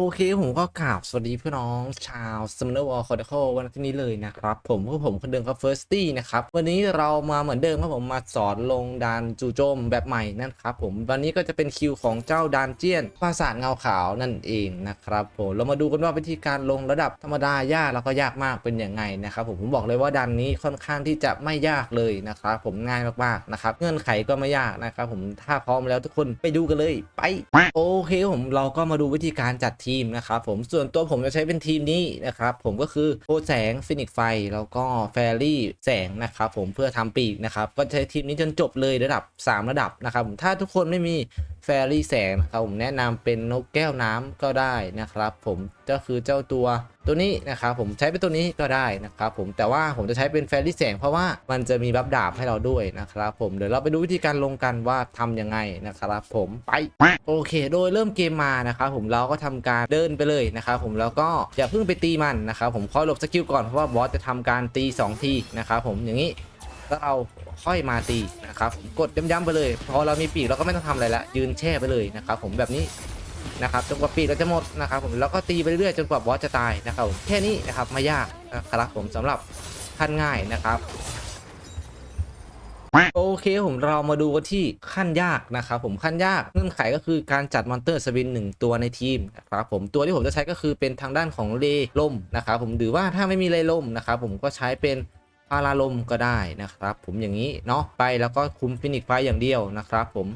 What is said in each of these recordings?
โอเคผมก็กราบสวัสดีเพี่อน้องชาว s u m m o n e r War Chronicle วันที่นี้เลยนะครับ ผมก็ผมคนเดิมครับ Firsty นะครับ วันนี้เรามาเหมือนเดิมครับผมมาสอนลงดานจู่โจมแบบใหม่นั่นครับผมวันนี้ก็จะเป็นคิวของเจ้าดานเจียนปราสาทเงาขาวนั่นเองนะครับผมเรามาดูกันว่าวิธีการลงระดับธรรมดายากแล้วก็ยากมากเป็นย่างไงนะครับผมผมบอกเลยว่าดันนี้ค่อนข้างที่จะไม่ยากเลยนะครับผมง่ายมากๆนะครับเงื่อนไขก็ไม่ยากนะครับผมถ้าพร้อมแล้วทุกคนไปดูกันเลยไปโอเคผมเราก็มาดูวิธีการจัดทีมนะครับผมส่วนตัวผมจะใช้เป็นทีมนี้นะครับผมก็คือโพแสงฟินิกไฟแล้วก็แฟรี่แสงนะครับผมเพื่อทำปีกนะครับก็ใช้ทีมนี้จนจบเลยระดับ 3 ระดับนะครับผมถ้าทุกคนไม่มีแฟรี่แสงนะครับผมแนะนำเป็นนกแก้วน้ำก็ได้นะครับผมก็คือเจ้าตัว ตัวนี้นะครับผมใช้เป็นตัวนี้ก็ได้นะครับผมแต่ว่าผมจะใช้เป็นแฟรี่แสงเพราะว่ามันจะมีบัฟดาบให้เราด้วยนะครับผมเดี๋ยวเราไปดูวิธีการลงกันว่าทำยังไงนะครับผมไปโอเค โดยเริ่มเกมมานะครับผมเราก็ทำการเดินไปเลยนะครับผมแล้วก็อย่าเพิ่งไปตีมันนะครับผมคอยหลบสกิลก่อนเพราะว่าบอสจะทำการตี 2 ทีนะครับผมอย่างนี้แล้วเราค่อยมาตีนะครับผมกดย้ำๆไปเลย พอเรามีปีกเราก็ไม่ต้องทำอะไรละยืนแช่ไปเลยนะครับผมแบบนี้ นะครับจนกว่าปีกเราจะหมดนะครับผมแล้วก็ตีไปเรื่อยๆจนกว่าบอสจะตายนะครับแค่นี้นะครับไม่ยากนะครับผมสำหรับขั้นง่ายนะครับโอเคผมเรามาดูกันที่ขั้นยากนะครับผมขั้นยากเงื่อนไขก็คือการจัดมอนเตอร์สวินหนึ่งตัวในทีมนะครับผมตัวที่ผมจะใช้ก็คือเป็นทางด้านของเลล่มนะครับผมหรือว่าถ้าไม่มีเลล่มนะครับผมก็ใช้เป็นพาราลมก็ได้นะครับผมอย่างนี้เนาะไปแล้วก็คุมฟินิกไฟอย่างเดียวนะครับผม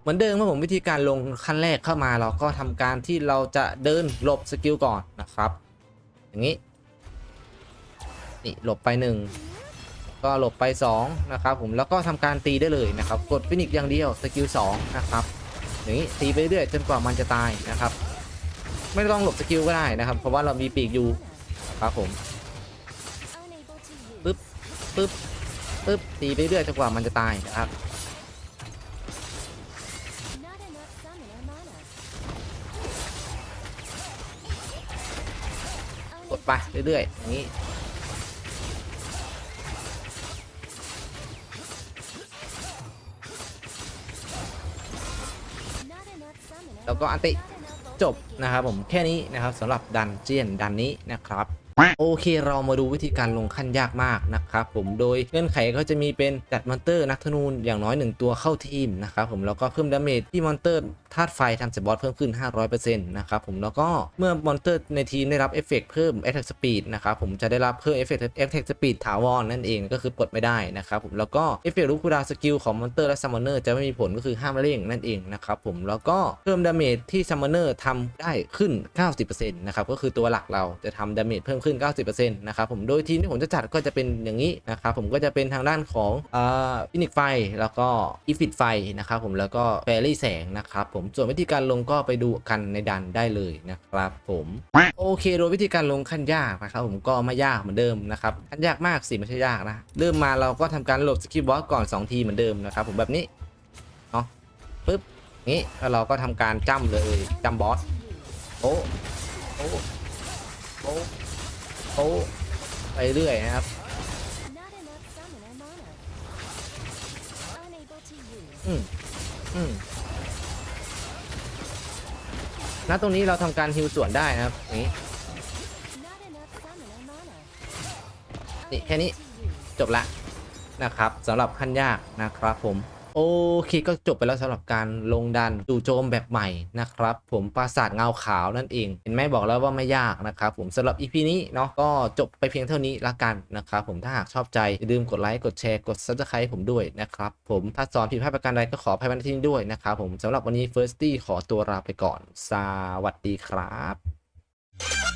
เหมือนเดิมครับผมวิธีการลงขั้นแรกเข้ามาเราก็ทำการที่เราจะเดินหลบสกิลก่อนนะครับ อย่างนี้นี่หลบไปหนึ่งก็หลบไป2นะครับผมแล้วก็ทำการตีได้เลยนะครับ กดฟินิกอย่างเดียวสกิล2นะครับอย่างนี้ตีไปเรื่อยจนกว่ามันจะตายนะครับ ไม่ต้องหลบสกิลก็ได้นะครับ เพราะว่าเรามีปีกอยู่ครับผมปึ๊บปึ๊บปึ๊บตีไปเรื่อยจนกว่ามันจะตายนะครับ ดไปเรื่อยๆอย่างนี้แล้วก็อันติจบนะครับผมแค่นี้นะครับสำหรับดันเจียนดันนี้นะครับ โอเคเรามาดูวิธีการลงขั้นยากมากนะครับผมโดยเงื่อนไขก็จะมีเป็นจัดมอนเตอร์นักธนูอย่างน้อย 1 ตัวเข้าทีมนะครับผมแล้วก็เพิ่มดาเมจที่มอนเตอร์ธาตุไฟทำเสร็จบอสเพิ่มขึ้น 500%นะครับผมแล้วก็เมื่อมอนเตอร์ในทีมได้รับเอฟเฟกต์เพิ่ม Attack Speed นะครับผมจะได้รับเพิ่มเอฟเฟกต์ Attack Speed ถาวรนั่นเองก็คือปลดไม่ได้นะครับผมแล้วก็เอฟเฟกต์ลูกคูดาวสกิลของมอนเตอร์และซัมมอนเนอร์จะไม่มีผลก็คือห้ามเร่งนั่นเองนะครับผมแล้วก็เพิ่มดาเมจที่ซัมมอนเนอร์ทำได้ขึ้น 90%นะครับก็คือตัวหลักเราจะทำดาเมจเพิ่มขึ้น90%นะครับผมโดยทีมที่ผมจะจัดก็จะเป็นอย่างนี้นะครับผมก็จะเป็นทางด้านของอ่าฟินิกไฟแล้วก็อีฟิตไฟนะครับผมแล้วก็แฟรี่แสงนะครับผมส่วนวิธีการลงก็ไปดูกันในดันได้เลยนะครับผมโอเคโดยวิธีการลงขั้นยากนะครับผมก็ไม่ยากเหมือนเดิมนะครับขั้นยากมากสิไม่ใช่ยากนะเริ่มมาเราก็ทำการหลบสกิลบอสก่อน 2 ทีเหมือนเดิมนะครับผมแบบนี้เนาะปึ๊บนี้แล้วเราก็ทำการจ้ำเลยจ้ำบอสโอ้โอ้โอ้ โอ้ไปเรื่อยนะครับ อืมอืมณตรงนี้เราทำการฮิวส่วนได้นะครับนี้นี่แค่นี้จบละนะครับสำหรับขั้นยากนะครับผม โอเคก็จบไปแล้วสำหรับการลงดันจู่โจมแบบใหม่นะครับผมปราสาทเงาขาวนั่นเอง เห็นไหมบอกแล้วว่าไม่ยากนะครับผมสำหรับ EP นี้เนาะก็จบไปเพียงเท่านี้ละกันนะครับผมถ้าหากชอบใจ อย่าลืมกดไลค์กดแชร์กด subscribe ผมด้วยนะครับผมถ้าสอนผิดพลาดประการใดก็ขออภัยมาณที่นี้ด้วยนะครับผมสำหรับวันนี้ Firsty ขอตัวลาไปก่อน สวัสดีครับ